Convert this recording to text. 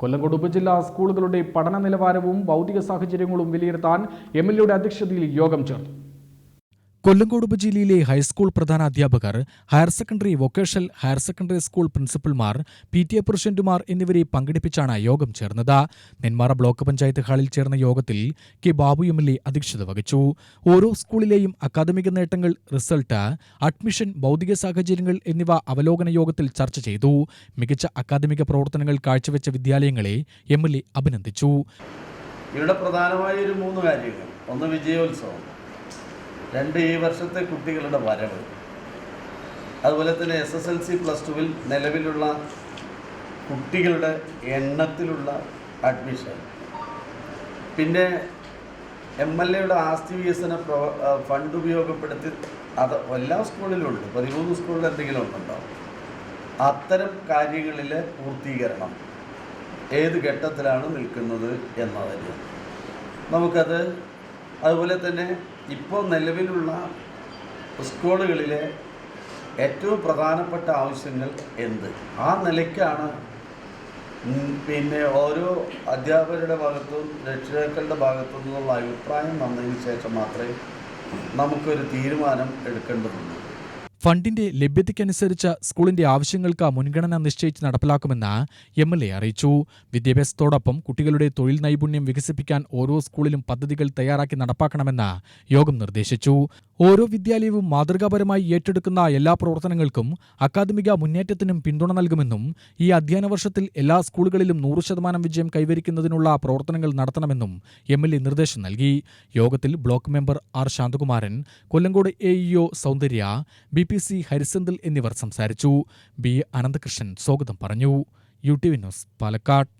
കൊല്ലങ്കോട് ഉപജില്ലാ സ്കൂളുകളുടെ പഠന നിലവാരവും ഭൗതിക സാഹചര്യങ്ങളും വിലയിരുത്താൻ എം എൽ എയുടെ അധ്യക്ഷതയിൽ യോഗം ചേർന്നു. കൊല്ലങ്കോട് ഉപജില്ലയിലെ ഹൈസ്കൂൾ പ്രധാന അധ്യാപകർ higher secondary vocational higher secondary school പ്രിൻസിപ്പൽമാർ P T A പ്രസിഡന്റുമാർ എന്നിവരെ പങ്കെടുപ്പിച്ചാണ് യോഗം ചേർന്നത്. നെന്മാറ ബ്ലോക്ക് പഞ്ചായത്ത് ഹാളിൽ ചേർന്ന യോഗത്തിൽ K Babu M L A അധ്യക്ഷത വഹിച്ചു. ഓരോ സ്കൂളിലെയും അക്കാദമിക നേട്ടങ്ങൾ റിസൾട്ട് അഡ്മിഷൻ ഭൗതിക സാഹചര്യങ്ങൾ എന്നിവ അവലോകന യോഗത്തിൽ ചർച്ച ചെയ്തു. മികച്ച അക്കാദമിക പ്രവർത്തനങ്ങൾ കാഴ്ചവെച്ച വിദ്യാലയങ്ങളെ എം എൽ എ അഭിനന്ദിച്ചു. ഇവിടെ പ്രധാനമായ ഒരു മൂന്ന് കാര്യങ്ങൾ. ഒന്ന് വിജയോത്സവം. രണ്ട് ഈ വർഷത്തെ കുട്ടികളുടെ വരവ്. അതുപോലെ തന്നെ S S L C plus ടുവിൽ നിലവിലുള്ള കുട്ടികളുടെ എണ്ണത്തിലുള്ള അഡ്മിഷൻ പിന്നെ എം എൽ എയുടെ ആസ്തി വികസന പ്രവ ഫണ്ട് ഉപയോഗപ്പെടുത്തി അത് എല്ലാ സ്കൂളിലും ഉണ്ട്. പതിമൂന്ന് സ്കൂളിൽ എന്തെങ്കിലും ഉണ്ടോ? അത്തരം കാര്യങ്ങളിലെ പൂർത്തീകരണം ഏത് ഘട്ടത്തിലാണ് നിൽക്കുന്നത് എന്നതല്ല നമുക്കത് അതുപോലെ തന്നെ ഇപ്പോൾ നിലവിലുള്ള സ്കൂളുകളിലെ ഏറ്റവും പ്രധാനപ്പെട്ട ആവശ്യങ്ങൾ എന്ത്? ആ നിലയ്ക്കാണ് പിന്നെ ഓരോ അധ്യാപകരുടെ ഭാഗത്തും രക്ഷിതാക്കളുടെ ഭാഗത്തു നിന്നുള്ള അഭിപ്രായം വന്നതിന് ശേഷം മാത്രമേ നമുക്കൊരു തീരുമാനം എടുക്കേണ്ടതുള്ളൂ. ഫണ്ടിന്റെ ലഭ്യതയ്ക്കനുസരിച്ച് സ്കൂളിന്റെ ആവശ്യങ്ങൾക്ക് മുൻഗണന നിശ്ചയിച്ച് നടപ്പിലാക്കുമെന്ന് എം എൽ എ അറിയിച്ചു. വിദ്യാഭ്യാസത്തോടൊപ്പം കുട്ടികളുടെ തൊഴിൽ നൈപുണ്യം വികസിപ്പിക്കാൻ ഓരോ സ്കൂളിലും പദ്ധതികൾ തയ്യാറാക്കി നടപ്പാക്കണമെന്ന് യോഗം നിർദ്ദേശിച്ചു. ഓരോ വിദ്യാലയവും മാതൃകാപരമായി ഏറ്റെടുക്കുന്ന എല്ലാ പ്രവർത്തനങ്ങൾക്കും അക്കാദമിക മുന്നേറ്റത്തിനും പിന്തുണ നൽകുമെന്നും ഈ അധ്യയന വർഷത്തിൽ എല്ലാ സ്കൂളുകളിലും നൂറ് ശതമാനം വിജയം കൈവരിക്കുന്നതിനുള്ള പ്രവർത്തനങ്ങൾ നടത്തണമെന്നും എം എൽ എ നിർദ്ദേശം നൽകി. യോഗത്തിൽ block member R Santhakumaran Kollengode A E O Soundarya B P C Harisenthil എന്നിവർ സംസാരിച്ചു. ബി അനന്തകൃഷ്ണൻ സ്വാഗതം പറഞ്ഞു. U T V news Palakkad.